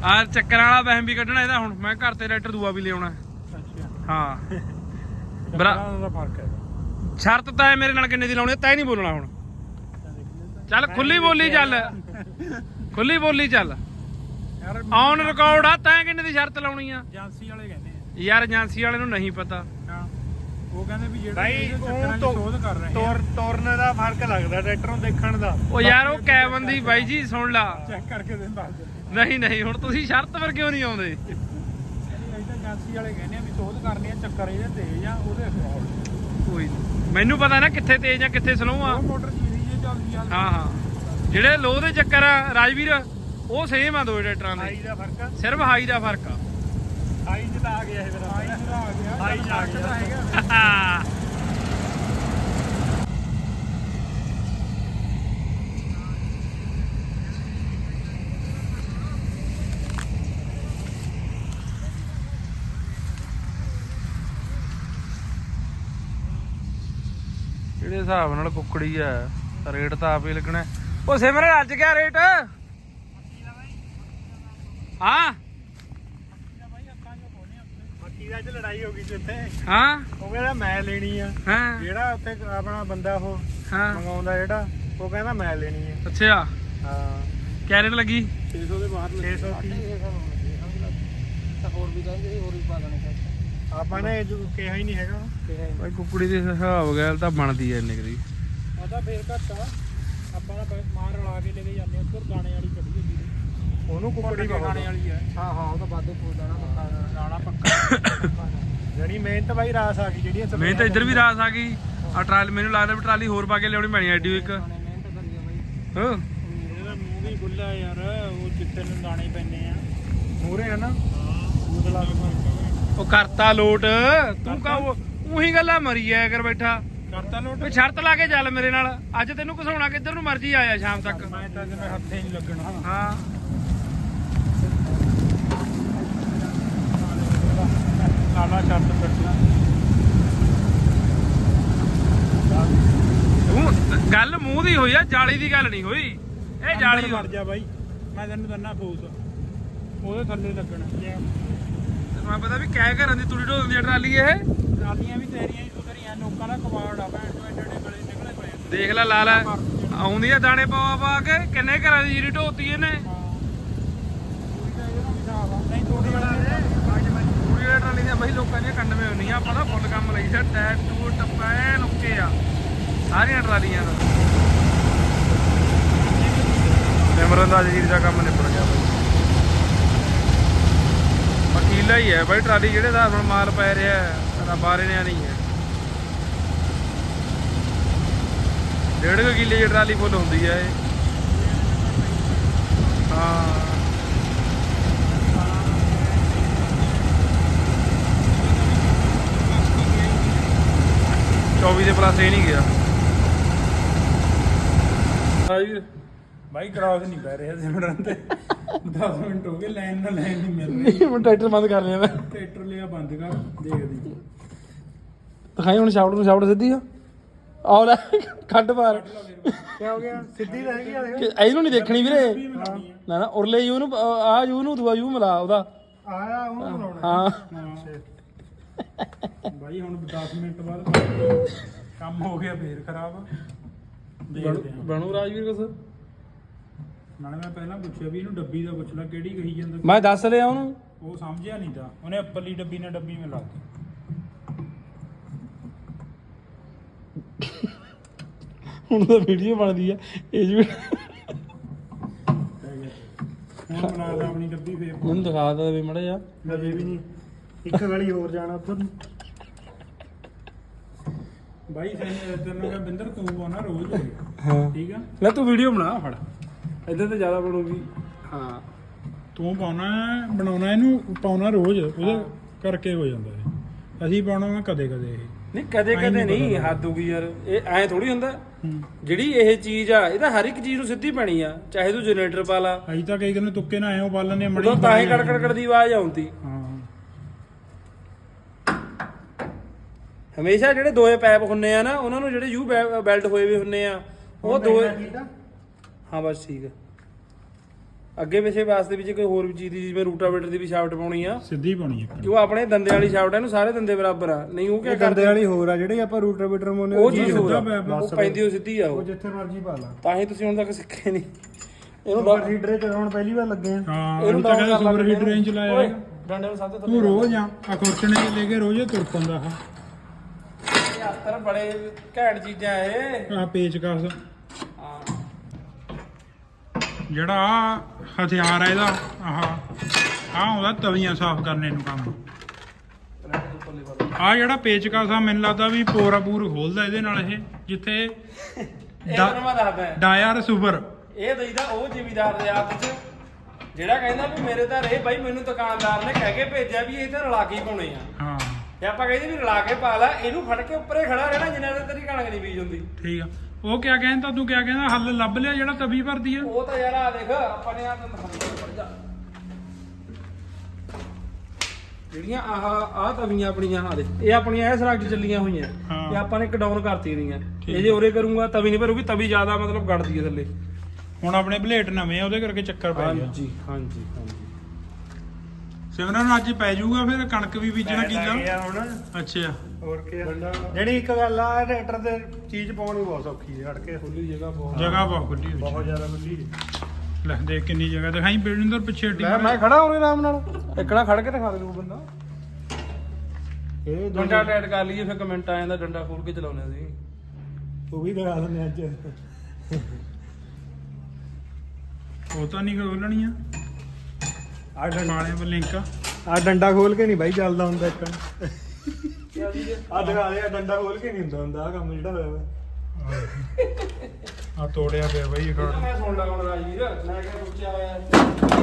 ਆ ਚੱਕਰਾਂ ਵਾਲਾ ਵਹਿਮ ਵੀ ਕੱਢਣਾ ਇਹਦਾ ਹੁਣ। ਮੈਂ ਘਰ ਤੇ ਟਰੈਕਟਰ ਦੂਆ ਵੀ ਲਿਆਉਣਾ। ਅੱਛਾ। ਹਾਂ। ਬਰਾ ਦਾ ਫ਼ਰਕ ਹੈ। ਸ਼ਰਤ ਤਾਂ ਹੈ ਮੇਰੇ ਨਾਲ ਕਿੰਨੇ ਦੀ ਲਾਉਣੀ ਤੈਂ ਨਹੀਂ ਬੋਲਣਾ ਹੁਣ। ਚੱਲ ਖੁੱਲੀ ਬੋਲੀ ਚੱਲ। ਖੁੱਲੀ ਬੋਲੀ ਚੱਲ। ਯਾਰ ਔਨ ਰਿਕਾਰਡ ਆ ਤੈਂ ਕਿੰਨੇ ਦੀ ਸ਼ਰਤ ਲਾਉਣੀ ਆ? ਏਜੰਸੀ ਵਾਲੇ ਕਹਿੰਦੇ ਯਾਰ ਏਜੰਸੀ ਵਾਲੇ ਨੂੰ ਨਹੀਂ ਪਤਾ। ਆ ਉਹ ਕਹਿੰਦੇ ਵੀ ਜਿਹੜਾ ਭਾਈ, ਉਹ ਸ਼ੋਧ ਕਰ ਰਹੇ ਤੋਰ ਤੋਰਨ ਦਾ ਫ਼ਰਕ ਲੱਗਦਾ ਟਰੈਕਟਰ ਨੂੰ ਦੇਖਣ ਦਾ। ਉਹ ਯਾਰ ਉਹ ਕੈਬਨ ਦੀ ਬਾਈ ਜੀ ਸੁਣ ਲਾ। ਚੈੱਕ ਕਰਕੇ ਦੇ ਦੱਸ ਦੇ ਨਹੀਂ ਨਹੀਂ ਹੁਣ ਤੁਸੀਂ ਸ਼ਰਤ ਪਰ ਕਿਉਂ ਨਹੀਂ ਆਉਂਦੇ? ਅਸੀਂ ਤਾਂ ਏਜੰਸੀ ਵਾਲੇ ਕਹਿੰਦੇ ਆ ਵੀ ਸ਼ੋਧ ਕਰਨੀ ਆ ਚੱਕਰ ਇਹਦੇ ਤੇਜ਼ ਆ ਉਹਦੇ ਅਖਬਾਰ ਕੋਈ ਨੀ। ਮੈਨੂੰ ਪਤਾ ਨਾ ਕਿੱਥੇ ਤੇਜ਼ ਆ ਕਿੱਥੇ ਸਲੋ ਆ। ਉਹ ਮੋਟਰ ਜੀਰੀ ਜੇ ਚੱਲਦੀ ਆ। ਹਾਂ ਹਾਂ। ਜਿਹੜੇ ਲੋਹ ਦੇ ਚੱਕਰ ਆ ਰਾਜਵੀਰ ਉਹ ਸੇਮ ਆ ਦੋ ਟਰੈਕਟਰਾਂ ਦੇ। ਹਾਈ ਦਾ ਫ਼ਰਕ ਆ। ਸਿਰਫ ਹਾਈ ਦਾ ਫ਼ਰਕ ਆ। ਹਾਈ ਚ ਤਾਂ ਆ ਗਿਆ ਇਹ ਹਾਈ ਮੇਰਾ ਦਾ ਆ ਗਿਆ। ਹਾਈ ਚ ਆ ਗਿਆ। ਤਾਂ ਹੈਗਾ ਜਿਹੜੇ ਹਿਸਾਬ ਨਾਲ ਕੁੱਕੜੀ ਆ? ਰੇਟ ਤਾਂ ਆਪੇ ਲੱਗਣਾ। ਉਹ ਸਿਮਰਨ ਅੱਜ ਕਿਆ ਰੇਟ? ਹਾਂ? ਦਾ ਚ ਲੜਾਈ ਹੋ ਗਈ ਸੀ ਉੱਥੇ। ਹਾਂ। ਉਹ ਕਹਿੰਦਾ ਮੈਂ ਲੈਣੀ ਆ। ਹਾਂ। ਜਿਹੜਾ ਉੱਥੇ ਆਪਣਾ ਬੰਦਾ ਉਹ ਹਾਂ। ਮੰਗਾਉਂਦਾ ਜਿਹੜਾ ਉਹ ਕਹਿੰਦਾ ਮੈਂ ਲੈਣੀ ਆ। ਅੱਛਾ। ਹਾਂ। ਕਿਆ ਰੇਟ ਲੱਗੀ? 600 ਦੇ ਬਾਹਰ 600 ਹੋਰ ਵੀ ਕਹਿੰਦੇ ਹੋਰ ਵੀ ਪਾ ਦੇਣੇ ਆਪਾਂ ਨੇ ਜੋ ਕਿਹਾ ਹੀ ਨਹੀਂ ਹੈਗਾ। ਭਾਈ ਕੁੱਕੜੀ ਦੇ ਹਿਸਾਬ ਗੈਲ ਤਾਂ ਬਣਦੀ ਐ ਇੰਨੇ ਕੁ ਦੀ। ਆਦਾ ਫੇਰ ਘੱਟ ਆ। ਆਪਾਂ ਦਾ ਮਾਰ ਰਲਾ ਕੇ ਲੈ ਕੇ ਜਾਂਦੇ ਆ ਉੱਧਰ ਦਾਣੇ ਵਾਲੀ ਕੱਢੀ ਹੁੰਦੀ ਉਹਨੂੰ ਕੁੱਕੜੀ ਬਹੁਤ ਵਾਲੀ ਹੈ। ਹਾਂ ਹਾਂ ਉਹ ਤਾਂ ਵਾਧੂ ਫੂਲ ਦਾਣਾ ਪੱਕਾ ਦਾਣਾ ਪੱਕਾ ਜਣੀ ਮਿਹਨਤ ਬਾਈ ਰਾਸ ਆ ਗਈ ਜਿਹੜੀ ਇੱਥੇ ਮੈਂ ਤਾਂ ਇੱਧਰ ਵੀ ਰਾਸ ਆ ਗਈ। ਆ ਟਰਾਲੀ ਮੈਨੂੰ ਲੱਗਦਾ ਵੀ ਟਰਾਲੀ ਹੋਰ ਪਾ ਕੇ ਲਿਆਉਣੀ ਪੈਣੀ ਐਡੀ ਇੱਕ। ਮਿਹਨਤ ਕਰੀ ਆ ਬਾਈ। ਹਾਂ। ਇਹਦਾ ਮੂੰਹ ਵੀ ਖੁੱਲਾ ਯਾਰ ਉਹ ਜਿੱਥੇ ਨੂੰ ਦਾਣੇ ਪੈਣੇ ਆ। ਮੂਰੇ ਆ ਨਾ। ਉਦਲਾ ਉਹ ਕਰਤਾ ਲੋਟ। ਤੂੰ ਕਾ ਉਹੀ ਗੱਲਾਂ ਮਰੀ ਐ ਕਰ ਬੈਠਾ। ਕਰਤਾ ਲੋਟ? ਵੀ ਸ਼ਰਤ ਲਾ ਕੇ ਚੱਲ ਮੇਰੇ ਨਾਲ। ਅੱਜ ਤੈਨੂੰ ਘਸਾਉਣਾ ਕਿੱਧਰ ਨੂੰ ਮਰਜ਼ੀ ਆਇਆ ਸ਼ਾਮ ਤੱਕ। ਮੈਂ ਤਾਂ ਜਿਵੇਂ ਹੱਥੇ ਨਹੀਂ ਲੱਗਣਾ। ਹਾਂ। ਲਾਲਾ ਛੱਤ ਕੱਟਣਾ। ਤੂੰ ਗੱਲ ਮੂੰਹ ਦੀ ਹੋਈ ਆ ਜਾਲੀ ਦੀ ਗੱਲ ਨਹੀਂ ਹੋਈ। ਇਹ ਜਾਲੀ ਵੜ ਜਾ ਬਾਈ। ਮੈਂ ਤੈਨੂੰ ਦੰਨਾ ਫੂਸ। ਉਹਦੇ ਥੱਲੇ ਲੱਗਣਾ। ਤੈਨੂੰ ਪਤਾ ਵੀ ਕਹਿ ਘਰਾਂ ਦੀ ਤੁੜੀ ਢੋਲਦੀ ਆ ਟਰਾਲੀ ਇਹ। ਟਰਾਲੀਆਂ ਵੀ ਤੇਰੀਆਂ ਹੀ ਸੁਧਰੀਆਂ ਲੋਕਾਂ ਦਾ ਕਬਾੜ ਆ ਭੈਣ ਚੋ ਐਡੇ ਐਡੇ ਗਲੇ ਨਿਕਲੇ ਪਏ। ਦੇਖ ਲੈ ਲਾ ਲੈ ਆਉਂਦੀ ਆ ਦਾਣੇ ਪਵਾ ਪਾ ਕੇ ਕਿੰਨੇ ਘਰਾਂ ਦੀ ਜੀਰੀ ਢੋਤੀ ਇਹਨੇ ਨਹੀਂ ਥੋੜੀ ਬਣਾ ਪੂਰੀ ਟਰਾਲੀ ਬਈ ਲੋਕਾਂ ਦੀਆਂ ਕੰਡਵੇਂ ਹੁੰਦੀਆਂ, ਆਪਾਂ ਤਾਂ ਫੁੱਲ ਕੰਮ ਲਈ ਸੀ ਟੈਟ ਟੱਪਾ, ਐਨ ਓਕੇ ਆ। ਸਾਰੀਆਂ ਟਰਾਲੀਆਂ ਦਾ। ਸਿਮਰਨ ਦਾ ਜੀਰੀ ਦਾ ਕੰਮ ਨਿਬੜ ਗਿਆ ਬਈ। ਵਕੀਲਾ ਹੀ ਹੈ ਬਈ, ਟਰਾਲੀ ਜਿਹੜੇ ਦਾ ਹੁਣ ਮਾਲ ਪੈ ਰਿਹਾ ਹੈ ਨੇ ਨਹੀਂ ਹੈ। ਡੇਢ ਕੁ ਦੀ ਟਰਾਲੀ ਫੁੱਲ ਹੁੰਦੀ ਹੈ ਇਹ। ਹਾਂ। 24 ਦੇ ਪਲੱਸ ਇਹ ਨਹੀਂ ਗਿਆ। ਹਾਂਜੀ ਬਾਈ ਕ੍ਰਾਸ ਨਹੀਂ ਪੈ ਰਿਹਾ ਸਿਮਰਨ ਤੇ। 10 ਮਿੰਟ ਹੋ ਗਏ ਲਾਈਨ ਨਾਲ ਲਾਈਨ ਨਹੀਂ ਮਿਲ ਰਹੀ। ਮੈਂ ਟਰੈਕਟਰ ਬੰਦ ਕਰ ਲਿਆ ਮੈਂ। ਟਰੈਕਟਰ ਲਿਆ ਬੰਦ ਕਰ ਦੇਖਦੀ ਦਿਖਾਈ ਹੁਣ ਸ਼ਾਫਟ ਨੂੰ ਸ਼ਾਫਟ ਸਿੱਧੀ ਆ। ਆਉ ਲੈ ਖੱਡ ਪਾਰ। ਕੀ ਹੋ ਗਿਆ? ਸਿੱਧੀ ਰਹਿ ਗਈ ਆ ਦੇਖ। ਇਹਨੂੰ ਨਹੀਂ ਦੇਖਣੀ ਵੀਰੇ। ਨਾ ਨਾ ਉਰਲੇ ਯੂ ਨੂੰ ਆ ਯੂ ਨੂੰ ਦੂਆ ਯੂ ਮਿਲਾ ਉਹਦਾ। ਆਇਆ ਉਹਨੂੰ ਬਣਾਉਣਾ ਹਾਂ। ਬਾਈ ਹੁਣ 10 ਮਿੰਟ ਬਾਅਦ ਕੰਮ ਹੋ ਗਿਆ ਫੇਰ ਖਰਾਬ ਦੇਖਦੇ ਹਾਂ ਬਣੂ ਰਾਜਵੀਰ ਕੁਛ ਨਾਲੇ ਮੈਂ ਪਹਿਲਾਂ ਪੁੱਛਿਆ ਵੀ ਇਹਨੂੰ ਡੱਬੀ ਦਾ ਪੁੱਛ ਲੈ ਕਿਹੜੀ ਕਹੀ ਜਾਂਦਾ ਮੈਂ ਦੱਸ ਲਿਆ ਉਹਨੂੰ। ਉਹ ਸਮਝਿਆ ਨਹੀਂ ਤਾਂ। ਉਹਨੇ ਅੱਪਲੀ ਡੱਬੀ ਨਾਲ ਡੱਬੀ ਮਿਲਾ ਹੁਣ ਤਾਂ ਵੀਡੀਓ ਬਣਦੀ ਆ। ਇਹ ਜੀ ਹੁਣ ਮਿਲਾ ਲਾ ਆਪਣੀ ਡੱਬੀ ਫੇਰ। ਮੈਨੂੰ ਦਿਖਾ ਦੇ ਵੀ ਮੜਾ ਜਾ ਅਜੇ ਵੀ ਨਹੀਂ। ਇੱਕ ਗਲੀ ਹੋਰ ਜਾਣਾ ਉੱਧਰ ਨੂੰ। ਬਾਈ ਤੈਨੂੰ ਤੈਨੂੰ ਕਿਹਾ ਬਿੰਦਰ ਤੂੰ ਪਾਉਣਾ ਰੋਜ਼ ਹਾਂ। ਠੀਕ ਆ? ਲੈ ਤੂੰ ਵੀਡੀਓ ਬਣਾ ਫੜ। ਇੱਧਰ ਤੇ ਜ਼ਿਆਦਾ ਬਣੂਗੀ। ਹਾਂ। ਤੂੰ ਪਾਉਣਾ ਬਣਾਉਣਾ ਇਹਨੂੰ ਪਾਉਣਾ ਰੋਜ਼ ਉਹਦੇ ਕਰਕੇ ਹੋ ਜਾਂਦਾ ਇਹ। ਅਸੀਂ ਪਾਉਣਾ ਵਾ ਕਦੇ ਕਦੇ ਇਹ। ਨਹੀਂ ਕਦੇ ਕਦੇ ਨਹੀਂ ਹੱਦ ਹੋ ਗਈ ਯਾਰ। ਇਹ ਐ ਥੋੜੀ ਹੁੰਦਾ। ਜਿਹੜੀ ਇਹ ਚੀਜ਼ ਆ ਇਹ ਤਾਂ ਹਰ ਇੱਕ ਚੀਜ਼ ਨੂੰ ਸਿੱਧੀ ਪੈਣੀ ਆ। ਚਾਹੇ ਤੂੰ ਜਨਰੇਟਰ ਪਾ ਲਾ। ਅਸੀਂ ਤਾਂ ਕਈ ਕਹਿੰਦੇ ਤੁੱਕੇ ਨਾ ਆਏ ਉਹ ਬਾਲਣ ਮੜੀ ਉਦੋਂ ਤਾਂ ਹੀ ਕੜ ਕੜ ਕੜ ਦੀ ਆਵਾਜ਼ ਆਉਂਦੀ। ਹਮੇਸ਼ਾ ਜਿਹੜੇ ਦੋਏ ਪੈਪ ਹੁੰਨੇ ਆ ਨਾ ਉਹਨਾਂ ਨੂੰ ਜਿਹੜੇ ਯੂ ਬੈਲਟ ਹੋਏ ਵੀ ਹੁੰਨੇ ਆ ਉਹ ਦੋ ਹਾਂ ਬਸ ਠੀਕ ਆ। ਅੱਗੇ ਪਿਛੇ ਵਾਸਤੇ ਵੀ ਜੇ ਕੋਈ ਹੋਰ ਵੀ ਚੀਜ਼ ਦੀ ਜਿਵੇਂ ਰੂਟਾਵੇਟਰ ਦੀ ਵੀ ਸ਼ਾਫਟ ਪਾਉਣੀ ਆ। ਸਿੱਧੀ ਪਾਉਣੀ ਇੱਕ ਕਿ ਉਹ ਆਪਣੇ ਦੰਦੇ ਵਾਲੀ ਸ਼ਾਫਟ ਆ ਇਹਨੂੰ ਸਾਰੇ ਦੰਦੇ ਬਰਾਬਰ ਆ। ਨਹੀਂ ਉਹ ਕੀ ਕਰਦੇ ਵਾਲੀ ਹੋਰ ਆ ਜਿਹੜੇ ਆਪਾਂ ਰੂਟਰ ਬੀਟਰ ਮੋਨੇ ਉਹ ਚੀਜ਼ ਹੋਰ ਆ। ਉਹ ਪੈਂਦੀ ਉਹ ਸਿੱਧੀ ਆ ਉਹ। ਜਿੱਥੇ ਮਰਜ਼ੀ ਪਾ ਲਾ। ਤਾਂ ਹੀ ਤੁਸੀਂ ਹੁਣ ਤੱਕ ਸਿੱਖੇ ਨਹੀਂ। ਇਹਨੂੰ ਸੁਪਰ ਹੀਟਰ ਚ ਹੁਣ ਪਹਿਲੀ ਵਾਰ ਲੱਗੇ ਆ। ਹਾਂ ਇਹਨੂੰ ਇਹਨੂੰ ਤਾਂ down ਕਹਿੰਦੇ ਕਰ ਸੁਪਰ ਨੂੰ। ਰੇਂਜ ਲਾਇਆ ਓਏ, ਹੈਗਾ। ਡੰਡੇ ਨੂੰ ਸੱਤ ਤੂੰ ਰੋਜ਼ ਆ ਆ ਖੁਰਚਣੇ ਲੈ ਕੇ ਰੋਜ਼ ਤੁਰ ਪੰਦਾ ਆ ਅਸਤਰ ਬੜੇ ਘੈਂਟ ਚੀਜ਼ਾਂ ਇਹ। ਆ ਪੇਚਕਸ ਹਾਂ। ਜਿਹੜਾ ਆਹ ਹਥਿਆਰ ਹੈ ਇਹਦਾ ਆਹ ਆ ਤਵੀਆਂ ਸਾਫ਼ ਕਰਨੇ ਨੂੰ ਕੰਮ। ਆ ਜਿਹੜਾ ਪੇਚਕਸ ਆ ਮੈਨੂੰ ਲੱਗਦਾ ਵੀ ਪੋਰਾ ਪੂਰ ਖੋਲਦਾ ਇਹਦੇ ਨਾਲ ਇਹ ਜਿੱਥੇ ਇਹ ਤੁਹਾਨੂੰ ਮੈਂ ਦੱਸਦਾ ਡਾਇਰ ਸੁਪਰ। ਇਹ ਦਈਦਾ ਉਹ ਜ਼ਿਮੀਦਾਰ ਦੇ ਹੱਥ 'ਚ। ਜਿਹੜਾ ਕਹਿੰਦਾ ਵੀ ਮੇਰੇ ਤਾਂ ਰੇ ਬਾਈ ਮੈਨੂੰ ਦੁਕਾਨਦਾਰ ਨੇ ਕਹਿ ਕੇ ਭੇਜਿਆ ਵੀ ਇਹ ਤਾਂ ਰਲਾ ਕੇ ਹੀ ਪਾਉਣੇ ਆ। ਹਾਂ। ਤੇ ਆਪਾਂ ਕਹਿੰਦੇ ਵੀ ਰਲਾ ਕੇ ਪਾ ਲੈ ਇਹਨੂੰ ਫੜ ਕੇ ਉੱਪਰੇ ਖੜਾ ਰਹਿਣਾ ਜਿੰਨਾ ਦੇ ਤੇਰੀ ਕਣਕ ਨਹੀਂ ਬੀਜ ਹੁੰਦੀ। ਠੀਕ ਆ। ਉਹ ਕਿਆ ਕਹਿੰਦਾ ਤੂੰ ਕਿਆ ਕਹਿੰਦਾ ਹੱਲ ਲੱਭ ਲਿਆ ਜਿਹੜਾ ਤਵੀ ਭਰਦੀ ਆ? ਉਹ ਤਾਂ ਯਾਰ ਆ ਦੇਖ ਆਪਾਂ ਨੇ ਆ ਤਾਂ ਫੜ ਜਾ। ਜਿਹੜੀਆਂ ਆਹ ਆਹ ਤਵੀਆਂ ਆਪਣੀਆਂ ਆ ਦੇ ਇਹ ਆਪਣੀਆਂ ਇਸ ਰੰਗ 'ਚ ਚੱਲੀਆਂ ਹੋਈਆਂ। ਹਾਂ। ਇਹ ਆਪਾਂ ਨੇ ਇੱਕ ਡਾਊਨ ਕਰਤੀ ਦੀਆਂ ਇਹ ਜੇ ਉਰੇ ਕਰੂੰਗਾ ਤਵੀ ਨਹੀਂ ਭਰੂਗੀ ਤਵੀ ਜ਼ਿਆਦਾ ਮਤਲਬ ਗੜਦੀ ਹੈ ਥੱਲੇ। ਹੁਣ ਆਪਣੇ ਬਲੇਟ ਨਵੇਂ ਆ ਉਹਦੇ ਕਰਕੇ ਚੱਕਰ ਪੈ ਗਿਆ। ਹਾਂਜੀ ਹਾਂਜੀ ਹਾਂਜੀ। ਸਿਮਰਨ ਅੱਜ ਪੈ ਜਾਊਗਾ ਫਿਰ ਕਣਕ ਵੀ ਬੀਜਣਾ ਕਿੱਲਾ ਹੁਣ। ਅੱਛਾ। ਹੋਰ ਕੀ ਜਿਹੜੀ ਇੱਕ ਗੱਲ ਆ ਟਰੈਕਟਰ ਤੇ ਚੀਜ਼ ਪਾਉਣੀ ਬਹੁਤ ਸੌਖੀ ਹੈ ਹਟ ਕੇ ਖੁੱਲੀ ਜਗ੍ਹਾ ਬਹੁਤ ਜਗ੍ਹਾ ਬਹੁਤ ਖੁੱਲੀ ਹੋਈ ਬਹੁਤ ਜ਼ਿਆਦਾ ਖੁੱਲੀ ਲੈ ਦੇਖ ਕਿੰਨੀ ਜਗ੍ਹਾ ਦਿਖਾਈ ਬਿਲਡਿੰਗ ਪਿੱਛੇ ਹਟੀ ਮੈਂ ਮੈਂ ਖੜਾ ਹੋਰੇ ਆਰਾਮ ਨਾਲ। ਇੱਕਣਾ ਖੜ ਕੇ ਦਿਖਾ ਦੇ ਨੂੰ ਬੰਦਾ। ਇਹ ਡੰਡਾ ਟੈਟ ਕਰ ਲਈਏ ਫਿਰ ਕਮੈਂਟ ਆ ਜਾਂਦਾ ਡੰਡਾ ਖੋਲ ਕੇ ਚਲਾਉਣੇ ਸੀ ਉਹ ਵੀ ਦਿਖਾ ਦਿੰਦੇ ਅੱਜ। ਉਹ ਤਾਂ ਨਹੀਂ ਖੋਲਣੀਆਂ ਆ ਡੰਡਾ ਵਾਲੇ ਲਿੰਕ ਆ। ਡੰਡਾ ਖੋਲ ਕੇ ਨਹੀਂ ਬਾਈ ਚੱਲਦਾ ਹੁੰਦਾ ਇੱਕ। ਆ। ਦਿਖਾ ਦੇ ਆ ਡੰਡਾ ਖੋਲ ਕੇ ਨਹੀਂ ਹੁੰਦਾ ਹੁੰਦਾ ਆ ਕੰਮ ਜਿਹੜਾ ਹੋਇਆ ਵਾ। ਆ ਤੋੜਿਆ ਪਿਆ ਬਾਈ ਇਹ ਤਾਂ ਕਾਰਡ। ਮੈਂ ਸੁਣ ਲਗਾ ਰਾਜਵੀਰ ਮੈਂ ਕਿਹਾ ਸੋਚਿਆ ਹੋਇਆ।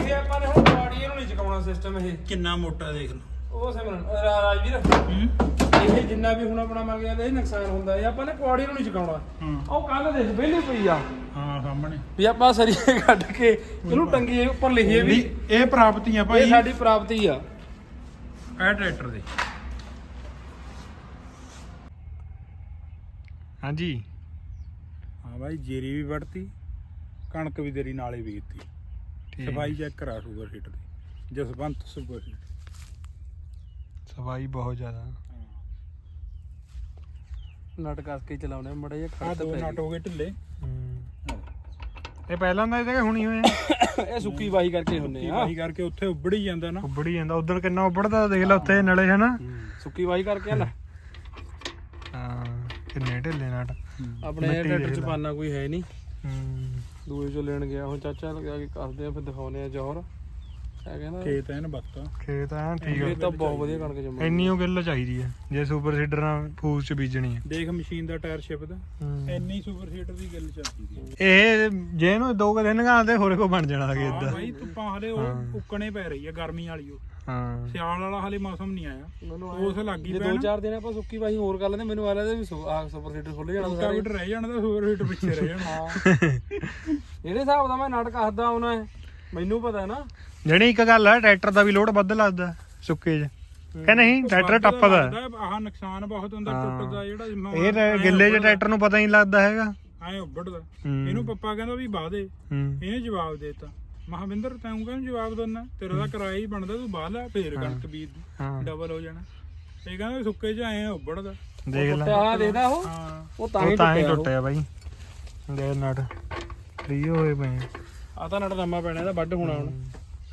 ਇਹ ਆਪਾਂ ਨੇ ਹੁਣ ਬਾਡੀ ਇਹਨੂੰ ਨਹੀਂ ਚਕਾਉਣਾ ਸਿਸਟਮ ਇਹ। ਕਿੰਨਾ ਮੋਟਾ ਦੇਖ ਲਓ। ਉਹ ਸਿਮਰਨ ਰਾਜਵੀਰ। ਹੂੰ। ਇਹ ਜਿੰਨਾ ਵੀ ਹੁਣ ਆਪਣਾ ਮਰ ਗਿਆ ਇਹ ਨੁਕਸਾਨ ਹੁੰਦਾ ਇਹ ਆਪਾਂ ਨੇ ਕੁਆੜੀ ਨੂੰ ਨਹੀਂ ਚਕਾਉਣਾ। ਹਾਂ। ਉਹ ਕੱਲ ਦੇਖ ਵਿਹਲੀ ਪਈ ਆ। ਹਾਂ ਸਾਹਮਣੇ। ਵੀ ਆਪਾਂ ਸਰੀਏ ਕੱਢ ਕੇ ਇਹਨੂੰ ਟੰਗੀਏ ਉੱਪਰ ਲਿਖੀਏ ਵੀ ਵੀ ਇਹ ਪ੍ਰਾਪਤੀਆਂ ਇਹ ਭਾਈ। ਸਾਡੀ ਪ੍ਰਾਪਤੀ ਆ। ਇਹ ਟਰੈਕਟਰ ਦੇ। ਹਾਂਜੀ। ਹਾਂ ਭਾਈ ਜੀਰੀ ਵੀ ਵੜਤੀ ਕਣਕ ਵੀ ਤੇਰੀ ਨਾਲੇ ਬੀਜਤੀ ਸਫ਼ਾਈ ਚੈੱਕ ਕਰਾ ਸੁਪਰ ਹੀਟਰ ਦੀ ਜਸਵੰਤ ਹੀਟਰ ਸਫ਼ਾਈ ਬਹੁਤ ਜ਼ਿਆਦਾ। ਨਟ ਕਰਕੇ ਚਲਾਉਣੇ ਮੜਾ ਜਿਹਾ ਆ ਖੜਤ ਦੋ ਨਟ ਹੋ ਗਏ ਢਿੱਲੇ। ਇਹ ਪਹਿਲਾਂ ਦਾ ਇਹਦੇ ਹੁਣੀ ਹੋਏ ਆ। ਇਹ ਸੁੱਕੀ ਵਾਹੀ ਕਰਕੇ ਹੁੰਨੇ ਆ। ਵਾਹੀ ਕਰਕੇ ਉੱਥੇ ਉੱਬੜ ਹੀ ਜਾਂਦਾ ਨਾ। ਉੱਬੜੀ ਜਾਂਦਾ ਉਦੋਂ ਕਿੰਨਾ ਉੱਬੜਦਾ ਦੇਖ ਲੈ ਉੱਥੇ ਨਲੇ ਹਨਾ ਸੁੱਕੀ ਵਾਹੀ ਕਰਕੇ ਆ ਲੈ ਹਾਂ ਕਿੰਨੇ ਢਿੱਲੇ ਨਾਟ। ਆਪਣੇ ਟਰੈਕਟਰ ਚ। ਪਾਨਾ ਕੋਈ ਹੈ ਨਹੀਂ। ਹੂੰ। ਦੂਏ ਚੋਂ ਲੈਣ ਗਿਆ ਹੁਣ ਚਾਚਾ ਲਗਾ ਕੇ ਕੱਸਦੇ ਆ ਫਿਰ ਦਿਖਾਉਨੇ ਆ ਜੌਹਰ। ਇਹ ਕਹਿੰਦਾ ਖੇਤ ਐਨ ਬੱਤਾ ਖੇਤ ਆ ਠੀਕ ਇਹ ਆ ਤਾਂ ਬਹੁਤ ਵਧੀਆ ਕਣਕ ਜੰਮੀ ਇੰਨੀ ਉਹ ਗਿੱਲ ਚਾਹੀਦੀ ਹੈ ਜੇ ਸੁਪਰ ਸੀਡਰਾਂ ਫੂਸ ਚ ਬੀਜਣੀ ਹੈ ਦੇਖ ਮਸ਼ੀਨ ਦਾ ਟਾਇਰ ਸ਼ਿਪਦਾ ਇੰਨੀ ਸੁਪਰ ਹੀਟਰ ਦੀ ਗੱਲ ਚੱਲਦੀ ਸੀ ਇਹ ਜੇ ਇਹਨੂੰ ਦੋ ਕੁ ਦਿਨ ਗਾਲਦੇ ਹੋਰੇ ਕੋ ਬਣ ਜਾਣਾ ਅਗੇ ਹਾਂ ਇਦਾਂ ਭਾਈ ਧੁੱਪਾਂ ਹਲੇ ਉਹ ਉੱਕਣੇ ਪੈ ਰਹੀ ਆ ਗਰਮੀ ਵਾਲੀ ਉਹ। ਹਾਂ। ਸਿਆਲ ਵਾਲਾ ਹਲੇ ਮੌਸਮ ਨਹੀਂ ਆਇਆ। ਮੈਨੂੰ ਉਸ ਲੱਗੀ ਜੇ ਦੋ ਪੈਣ। ਚਾਰ ਦਿਨ ਆਪਾਂ ਸੁੱਕੀ ਵਾਹੀ ਹੋਰ ਕਰ ਲੈਂਦੇ ਮੈਨੂੰ ਆ ਲੱਗਦਾ ਵੀ ਸੁ- ਆਹ ਸੁਪਰ ਸੀਟਰ ਖੁੱਲ ਜਾਣਾ ਰੋਟਾ ਸਾਰੇ। ਵੀਟ ਰਹਿ ਜਾਣਾ ਤਾਂ ਸੁਪਰ ਹੀਟਰ ਪਿੱਛੇ ਰਹਿ ਜਾਣਾ। ਹਾਂ। ਜਿਹੜੇ ਹਿਸਾਬ ਦਾ ਮੈਂ ਨਟ ਕੱਸਦਾ ਆਉਣਾ ਹੈ। ਮੈਨੂੰ ਪਤਾ ਹੈ ਨਾ। ਜਿਹੜੀ ਇੱਕ ਗੱਲ ਹੈ ਟਰੈਕਟਰ ਦਾ ਵੀ ਲੋਡ ਵੱਧ ਲੱਗਦਾ ਸੁੱਕੇ 'ਚ। ਕਿ ਨਹੀਂ? ਟਰੈਕਟਰ ਟੱਪਦਾ ਹੈ। ਆਹ ਨੁਕਸਾਨ ਬਹੁਤ ਹੁੰਦਾ ਹਾਂ। ਟੁੱਟਦਾ ਜਿਹੜਾ ਇਹ ਤਾਂ ਗਿੱਲੇ ਚ ਟਰੈਕਟਰ ਨੂੰ ਪਤਾ ਹੀ ਨਹੀਂ ਲੱਗਦਾ ਹੈਗਾ। ਐ ਉੱਬੜਦਾ ਹੂੰ। ਇਹਨੂੰ ਪੱਪਾ ਕਹਿੰਦਾ ਵੀ ਬਾਹ ਦੇ। ਹੂੰ। ਇਹਨੇ ਜਵਾਬ ਦੇਤਾ। ਮਹਾਵਿੰਦਰ ਤੈਨੂੰ ਕਹਿੰਦਾ ਜਵਾਬ ਦਿੰਦਾ? ਤੇਰਾ ਤਾਂ ਕਿਰਾਇਆ ਹੀ ਬਣਦਾ ਤੂੰ ਬਾਹ ਲੈ ਫੇਰ ਕਣਕ ਬੀਜ ਹਾਂ। ਡਬਲ ਹੋ ਜਾਣਾ। ਇਹ ਕਹਿੰਦਾ ਵੀ ਸੁੱਕੇ ਚ ਐ ਉੱਬੜਦਾ ਦੇਖ ਲੈ। ਆ ਦੇਖਦਾ ਉਹ? ਹਾਂ। ਉਹ ਤਾਂ ਉਹ ਹੀ ਤਾਂ ਹੀ ਟੁੱਟਿਆ। ਟੁੱਟਿਆ ਬਾਈ। ਦੇ ਨਟ। ਫ੍ਰੀ ਹੋਏ ਪਏ ਆ। ਆ ਤਾਂ ਨਟ ਨਵਾਂ ਪੈਣਾ ਇਹਦਾ ਵੱਢ ਹੋਣਾ ਹੁਣ।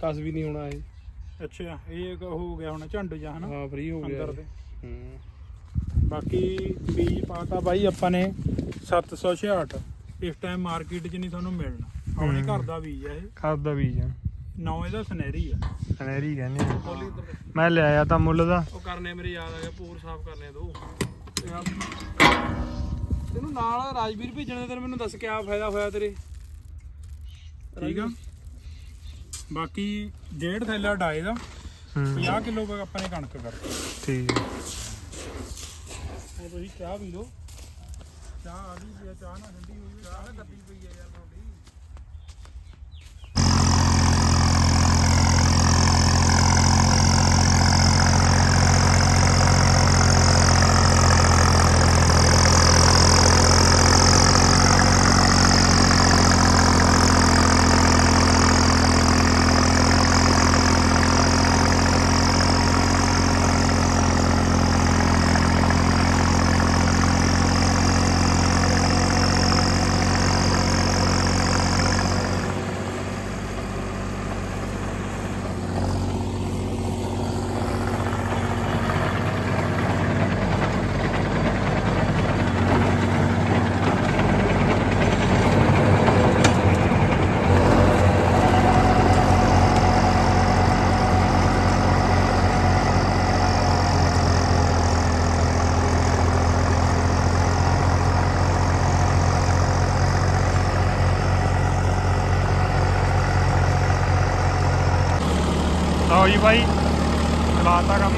ਕਸ ਵੀ ਨਹੀਂ ਹੋਣਾ ਇਹ। ਅੱਛਾ ਇਹ ਇੱਕ ਹੋ ਗਿਆ ਹੁਣ ਝੰਡ ਜਾ ਹਨਾ? ਹਾਂ ਫ੍ਰੀ ਹੋ ਗਿਆ ਅੰਦਰ ਦੇ। ਹੂੰ। ਬਾਕੀ ਬੀਜ ਪਾਤਾ ਬਾਈ ਆਪਾਂ ਨੇ 766 ਇਸ ਟਾਈਮ ਮਾਰਕੀਟ 'ਚ ਨਹੀਂ ਤੁਹਾਨੂੰ ਮਿਲਣਾ। ਆਪਣੇ ਘਰ ਦਾ ਬੀਜ ਆ ਇਹ। ਖਾਦ ਦਾ ਬੀਜ ਆ। ਨੌ ਇਹਦਾ ਸਨੈਰੀ ਆ। ਸਨੈਰੀ ਕਹਿੰਦੇ ਆ। ਕੋਲੀ ਇੱਧਰ ਮੈਂ ਲਿਆਇਆ ਤਾਂ ਮੁੱਲ ਦਾ। ਉਹ ਕਰਨੇ ਮੇਰੇ ਯਾਦ ਆ ਗਿਆ ਪੂਰ ਸਾਫ਼ ਕਰਨੇ ਦੋ। ਤੇ ਤੈਨੂੰ ਨਾਲ ਰਾਜਵੀਰ ਭੇਜਣੇ ਤੇ ਮੈਨੂੰ ਦੱਸ ਕਿਆ ਫਾਇਦਾ ਹੋਇਆ ਤੇਰੇ? ਠੀਕ ਆ। ਬਾਕੀ ਡੇਢ ਥੈਲਾ ਡਾਏ ਦਾ ਹੂੰ 50 ਕਿਲੋ ਆਪਾਂ ਨੇ ਕਣਕ ਕਰਤੀ ਠੀਕ ਆ। ਹੁਣ ਤੁਸੀਂ ਚਾਹ ਪੀ ਲਓ। ਚਾਹ ਆ ਗਈ ਹੈ ਚਾਹ ਨਾ ਠੰਡੀ ਹੋਈ ਹੈ ਚਾਹ ਕੱਪੀ ਪਈ ਹੈ ਯਾਰ ਤੁਹਾਡੀ ਲਓ ਜੀ ਬਾਈ ਚਲਾਤਾ ਕੰਮ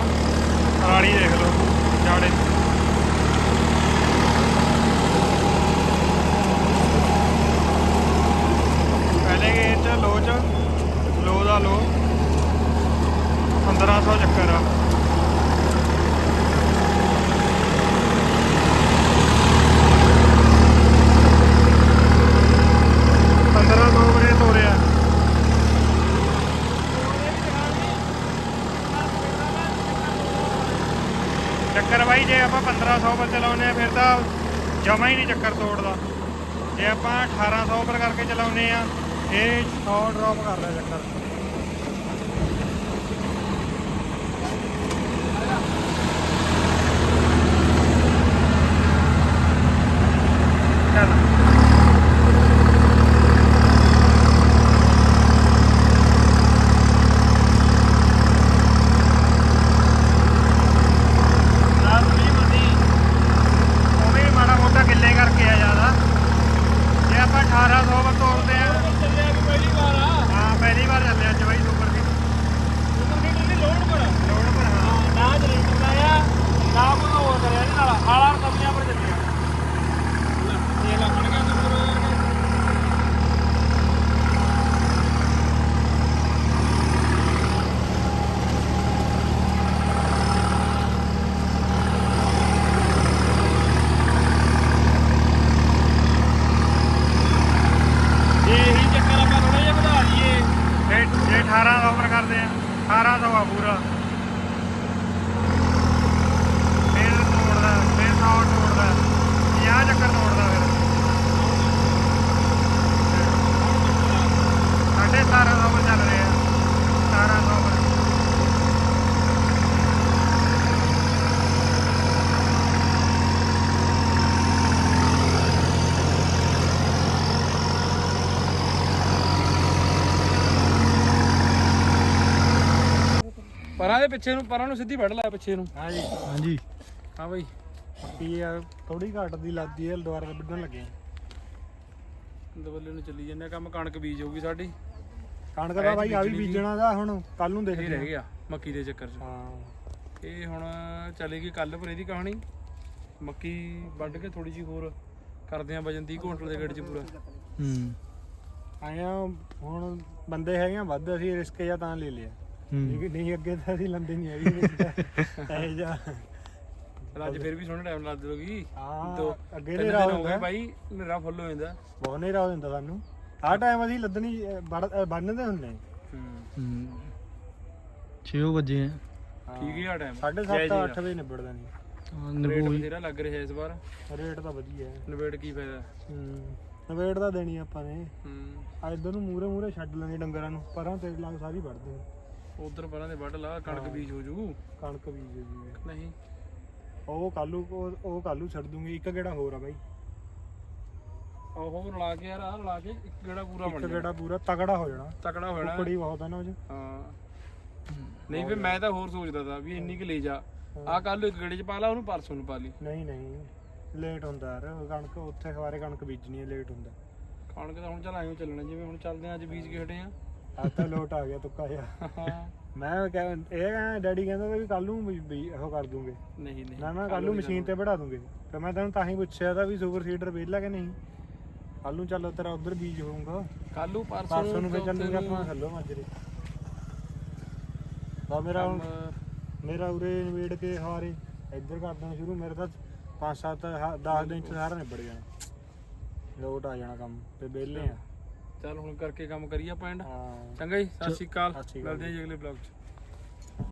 ਰਾਣੀ ਦੇਖ ਲਓ ਜਾੜੇ ਪਹਿਲੇ ਗੇਟ ਚ ਲੋ ਚ ਲੋ ਦਾ ਲੋ 1500 ਚੱਕਰ ਆ। ਪੰਦਰਾਂ ਸੌ ਵਰੇ ਤੋਰਿਆ। ਚੱਕਰ ਬਾਈ, ਜੇ ਆਪਾਂ 1500 ਪਰ ਚਲਾਉਂਦੇ ਆ, ਫਿਰ ਤਾਂ ਜਮਾ ਹੀ ਨਹੀਂ ਚੱਕਰ ਤੋੜਦਾ। ਜੇ ਆਪਾਂ 1800 ਪਰ ਕਰਕੇ ਚਲਾਉਂਦੇ ਆ, ਇਹ 100 ਡ੍ਰੌਪ ਕਰਦਾ ਚੱਕਰ ਚੱਲ ਰਾਤ ਨਹੀਂ ਮੰਦੀ ਉਹ ਵੀ ਮਾੜਾ ਮੋਟਾ ਗਿੱਲੇ ਕਰਕੇ ਆ ਜ਼ਿਆਦਾ ਜੇ ਆਪਾਂ 1800 ਪਰ ਤੋੜਦੇ ਆ ਚੱਲਿਆ ਵੀ ਪਹਿਲੀ ਵਾਰ ਆ ਹਾਂ ਪਹਿਲੀ ਵਾਰ ਚੱਲੇ ਅੱਜ ਬਾਈ ਸੁਪਰ ਦੀ ਮੀਟਰ ਦੀ ਲੋਡ ਪਰ ਲੋਡ ਪਰ ਹਾਂ ਨਾ ਜਨਰੇਟਰ ਦਾ ਆ ਨਾ ਕੋਈ ਹੋਰ ਕਰਿਆ ਇਹਦੇ ਨਾਲ ਹਾਲਾਂ ਕਮੀਆਂ ਪਰ ਚੱਲਿਆ ਇਹ ਲੱਗਣ ਗਿਆ ਤੇ ਫਿਰ ਇਹ ਹੀ ਚੱਕਰ ਆਪਾਂ ਥੋੜਾ ਜਿਹਾ ਵਧਾ ਲਈਏ ਜੇ ਜੇ 1800 ਪਰ ਕਰਦੇ ਆ। 1800 ਆ ਪੂਰਾ ਫਿਰ ਤੋੜਦਾ ਫਿਰ 100 ਤੋੜਦਾ 50 ਚੱਕਰ ਤੋੜਦਾ ਫਿਰ ਸਾਢੇ 1700 ਪਰ ਚੱਲ ਰਿਹਾ 1700 ਪਰ ਪਰਾਂ ਦੇ ਪਿੱਛੇ ਨੂੰ ਪਰਾਂ ਨੂੰ ਸਿੱਧੀ ਵੱਢ ਲੈ ਪਿੱਛੇ ਨੂੰ। ਹਾਂਜੀ। ਹਾਂਜੀ। ਹਾਂ ਬਈ। ਪੱਕੀ ਆ ਥੋੜੀ ਘੱਟ ਦੀ ਲੱਗਦੀ ਹੈ ਦੁਬਾਰਾ ਵੱਢਣ ਲੱਗੇ ਆ। ਦਵੱਲੇ ਨੂੰ ਚੱਲੀ ਜਾਂਦੇ ਆ, ਕੰਮ ਕਣਕ ਬੀਜ ਹੋਊਗੀ ਸਾਡੀ। ਕਣਕ ਦਾ ਬਾਈ ਆ ਵੀ ਬੀਜਣੀ ਦਾ ਹੁਣ ਕੱਲ ਨੂੰ ਇਹ ਦੇਖਦੇ ਰਹਿ ਗਿਆ ਮੱਕੀ ਦੇ ਚੱਕਰ 'ਚ। ਹਾਂ। ਇਹ ਹੁਣ ਚੱਲੇਗੀ ਕੱਲ ਪਰ ਇਹਦੀ ਕਹਾਣੀ। ਮੱਕੀ ਵੱਢ ਕੇ ਥੋੜੀ ਜੀ ਹੋਰ ਕਰਦੇ ਆ ਵਜਨ 30 ਕੁਇੰਟਲ ਦੇ ਗੇੜ 'ਚ ਪੂਰਾ। ਹੂੰ। ਆਇਆ ਹੁਣ ਬੰਦੇ ਹੈਗੇ ਆ ਵੱਧ ਅਸੀਂ ਰਿਸਕ ਜਾਂ ਤਾਂ ਲੈ ਲਿਆ। ਨਹੀਂ ਨਹੀਂ ਅੱਗੇ ਤਾਂ ਅਸੀਂ ਲੰਦੇ ਨਹੀਂ ਹੈਗੀ ਇਹ ਜਾ ਅੱਜ ਫਿਰ ਵੀ ਸੋਹਣਾ ਟਾਈਮ ਲੱਗ ਜੂਗੀ ਹਾਂ ਅੱਗੇ ਨੇ ਰਾਹ ਹੋ ਗਏ ਬਾਈ ਮੇਰਾ ਫੁੱਲ ਹੋ ਜਾਂਦਾ। ਬਹੁਤ ਨੇ ਰਾਹ ਦਿੰਦਾ ਸਾਨੂੰ। ਆਹ ਟਾਈਮ ਅਸੀਂ ਲੱਦਣੀ ਬੰਨਦੇ ਹੁੰਦੇ ਹੂੰ। 6 ਵਜੇ ਆ। ਠੀਕ ਹੀ ਆ ਟਾਈਮ 7:30 8 ਵਜੇ ਨਿਬੜਦਾ ਨਹੀਂ। ਰੇਟ ਬਥੇਰਾ ਲੱਗ ਰਿਹਾ ਇਸ ਵਾਰ। ਰੇਟ ਤਾਂ ਵਧੀਆ ਹੈ। ਨਵੇੜ ਕੀ ਫਾਇਦਾ? ਹੂੰ। ਨਵੇੜ ਤਾਂ ਦੇਣੀ ਆਪਾਂ ਨੇ। ਹੂੰ। ਆ ਇਧਰ ਨੂੰ ਮੂਰੇ ਮੂਰੇ ਛੱਡ ਲੈਣੀ ਡੰਗਰਾਂ ਨੂੰ। ਪਰਾਂ ਤੇ ਲੱਗ ਸਾਰੀ ਵੜਦੇ ਉਧਰ ਪਰਾਂ ਦੇ ਵੱਢ ਲਾ ਕਣਕ ਬੀਜ ਹੋ ਜੂ। ਕਣਕ ਬੀਜ ਜੀ ਨਹੀਂ। ਉਹ ਕਾਲੂ ਉਹ ਕਾਲੂ ਛੱਡ ਦੂੰਗੀ ਇੱਕ ਗੇੜਾ ਹੋਰ ਆ ਬਾਈ। ਉਹ ਰਲਾ ਕੇ ਯਾਰ ਆਹ ਰਲਾ ਕੇ ਇੱਕ ਗੇੜਾ ਪੂਰਾ ਬਣ ਇੱਕ ਜਾਣਾ। ਗੇੜਾ ਪੂਰਾ ਤਗੜਾ ਹੋ ਜਾਣਾ। ਤਕੜਾ ਹੋ ਜਾਣਾ। ਕੁੜੀ ਬਹੁਤ ਆ ਨਾ ਉਹ 'ਚ। ਹਾਂ। ਨਹੀਂ ਫਿਰ ਮੈਂ ਤਾਂ ਹੋਰ ਸੋਚਦਾ ਤਾ ਵੀ ਇੰਨੀ ਕੁ ਲੈ ਜਾ। ਆ ਕੱਲ ਇੱਕ ਗੇੜੇ ਚ ਪਾ ਲਾ ਉਹਨੂੰ ਪਰਸੋਂ ਨੂੰ ਪਾ ਲਈ। ਨਹੀਂ ਨਹੀਂ। ਲੇਟ ਹੁੰਦਾ ਯਾਰ ਕਣਕ ਉੱਥੇ ਖਵਾਰੇ ਕਣਕ ਬੀਜਣੀ ਹੈ ਲੇਟ ਹੁੰਦਾ। ਕਣਕ ਤਾਂ ਹੁਣ ਚੱਲ ਆਇਓ ਚੱਲਣਾ ਜਿਵੇਂ ਹੁਣ ਚੱਲਦੇ ਆ ਅੱਜ ਬੀਜ ਕੇ ਹਟੇ ਆ। ਤਾਂ ਲੋਟ ਆ ਗਿਆ ਤੁੱਕਾ ਜਿਹਾ। ਮੈਂ ਕਹਿ ਇਹ ਕਹਿੰਦਾ ਡੈਡੀ ਕਹਿੰਦਾ ਤਾ ਵੀ ਕੱਲ ਨੂੰ ਵੀ- ਵੀ ਉਹ ਕਰ ਦੂੰਗੇ। ਨਹੀਂ ਨਹੀਂ। ਨਾ ਨਾ ਕੱਲ ਨੂੰ ਮਸ਼ੀਨ ਤੇ ਵੜਾ ਦੂੰਗੇ। ਤੇ ਮੈਂ ਤੈਨੂੰ ਤਾਂ ਹੀ ਪੁੱਛਿਆ ਤਾਂ ਵੀ ਸੁਪਰ ਸੀਡਰ ਵੇਲਾ ਕਿ ਨਹੀਂ? ਕੱਲ ਨੂੰ ਚੱਲ ਤੇਰਾ ਉਧਰ ਬੀਜ ਹੋਊਗਾ। ਕੱਲੂ ਪਰਸੋਂ ਪਰਸੋਂ ਨੂੰ ਫੇ ਤਾਂ ਚੱਲੂਗੇ ਆਪਾਂ ਥੱਲੋਂ ਮਾਜਰੇ ਤਾਂ ਮੇਰਾ ਹੁਣ ਮੇਰਾ ਉਰੇ ਨਵੇੜ ਕੇ ਹਾਰੇ। ਇੱਧਰ ਕਰ ਦੇਣਾ ਸ਼ੁਰੂ। ਮੇਰੇ ਤਾਂ 5-7 10 ਦਿਨ ਚ ਸਾਰਾ ਨਿਬੜ ਜਾਣਾ। ਲੋਟ ਆ ਜਾਣਾ ਕੰਮ। ਤੇ ਵਿਹਲੇ ਆ। ਚੱਲ ਹੁਣ ਕਰਕੇ ਕੰਮ ਕਰੀਏ ਆਪਾਂ ਐਂਡ ਹਾਂ। ਚੰਗਾ ਜੀ ਸਤਿ ਸ਼੍ਰੀ ਅਕਾਲ। ਸਤਿ ਸ਼੍ਰੀ ਅਕਾਲ ਮਿਲਦੇ ਹਾਂ ਜੀ ਅਗਲੇ ਬਲੌਗ 'ਚ।